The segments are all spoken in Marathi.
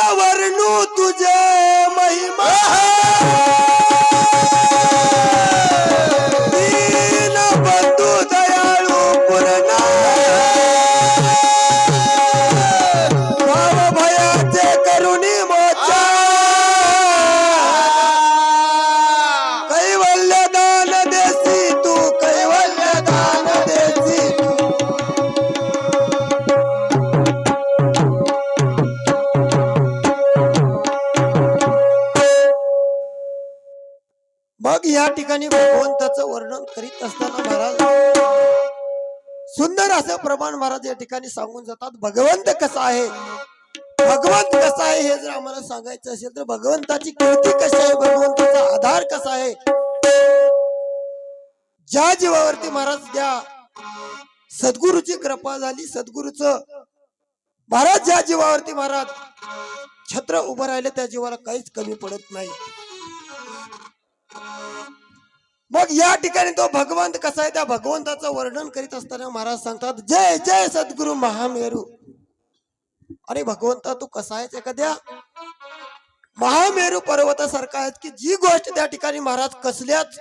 Yahweh. मग या ठिकाणी भगवंताचं वर्णन करीत असताना महाराज सुंदर असं प्रमाण महाराज या ठिकाणी सांगून जातात भगवंत कसा आहे? भगवंत कसा आहे? हे जर आम्हाला सांगायचं असेल तर भगवंताची कीर्ती कशी आहे? भगवंताचा आधार कसा आहे? ज्या जीवावरती महाराज ज्या सद्गुरूची कृपा झाली सद्गुरूच महाराज ज्या जीवावरती महाराज छत्र उभं राहिले त्या जीवाला काहीच कमी पडत नाही. मग या ठिकाणी तो भगवंत कसा आहे? त्या भगवंताचं वर्णन करीत असताना महाराज सांगतात जय जय सद्गुरु महामेरू. अरे भगवंता तू कसा आहेस एखाद्या? महामेरू पर्वतासारखा आहेस की जी गोष्ट त्या ठिकाणी महाराज कसल्याच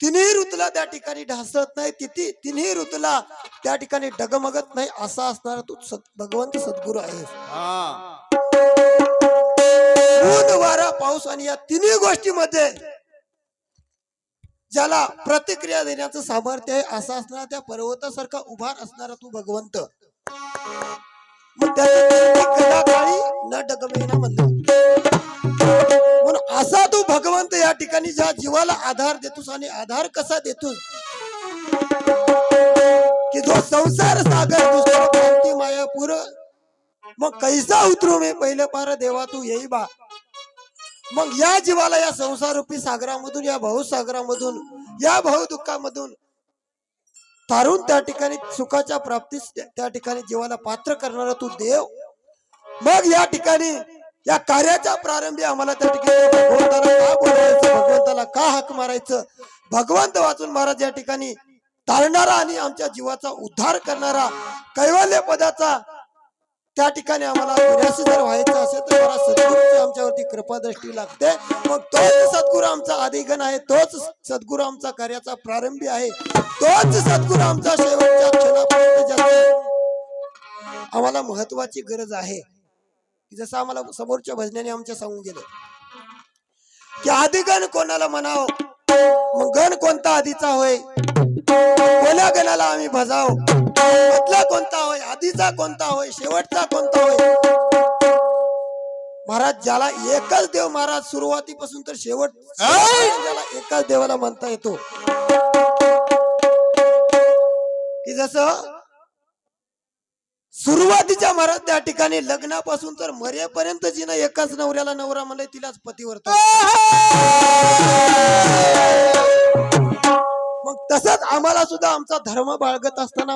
तिन्ही ऋतूला त्या ठिकाणी ढासळत नाही तिथे तिन्ही ऋतूला त्या ठिकाणी डगमगत नाही असा असणारा तू सद भगवंत सद्गुरू आहेस. ऊन वारा पाऊस आणि या तिन्ही गोष्टीमध्ये ज्याला प्रतिक्रिया देण्याचं सामर्थ्य आहे असा असणारा त्या पर्वतासारखा उभार असणारा तू भगवंत. न डगमेना म्हणून असा तू भगवंत या ठिकाणी ज्या जीवाला आधार देतोस आणि आधार कसा देतोस कि जो संसार सागर दुसरा क्रांती मग कैसा उतरू मी पहिले पार देवा तू येई बा. मग या जीवाला या संसार रूपी सागरामधून या भाऊसागरामधून या भाऊ दुःखामधून तारून त्या ठिकाणी सुखाच्या प्राप्तीस त्या- ठिकाणी जीवाला पात्र करणारा तू देव. मग या ठिकाणी या कार्याच्या प्रारंभी आम्हाला त्या ठिकाणी भगवंताला का बोलायचं भगवंताला का हाक मारायचं? भगवंत वाचून महाराज या ठिकाणी तारणारा आणि आमच्या जीवाचा उद्धार करणारा कैवल्य पदाचा त्या ठिकाणी आम्हाला गुन्ह्याशी जर व्हायचं असेल तर मला सद्गुरूची आमच्यावरती कृपादृष्टी लागते. मग तोच सद्गुरू आमचा आदिगण आहे तोच सद्गुरू आमचा कार्याचा प्रारंभी आहे तोच सद्गुरू आमचा शेवटच्या क्षणापर्यंत आम्हाला महत्वाची गरज आहे जसं आम्हाला समोरच्या भजनाने आमच्या सांगून गेलं की आदिगण कोणाला म्हणाव? मग गण कोणता आधीचा होय? कोण्या गणाला आम्ही भजाव? मधला कोणता होय? आधीचा कोणता होय? शेवटचा कोणता होय? महाराज ज्याला एकच देव महाराज सुरुवातीपासून तर शेवट ज्याला एकाच देवाला म्हणता येतो. की जसं सुरुवातीच्या महाराज त्या ठिकाणी लग्नापासून तर मरेपर्यंत जिनं एकाच नवऱ्याला नवरा म्हणले तिलाच पतीवर मग तसंच आम्हाला सुद्धा आमचा धर्म बाळगत असताना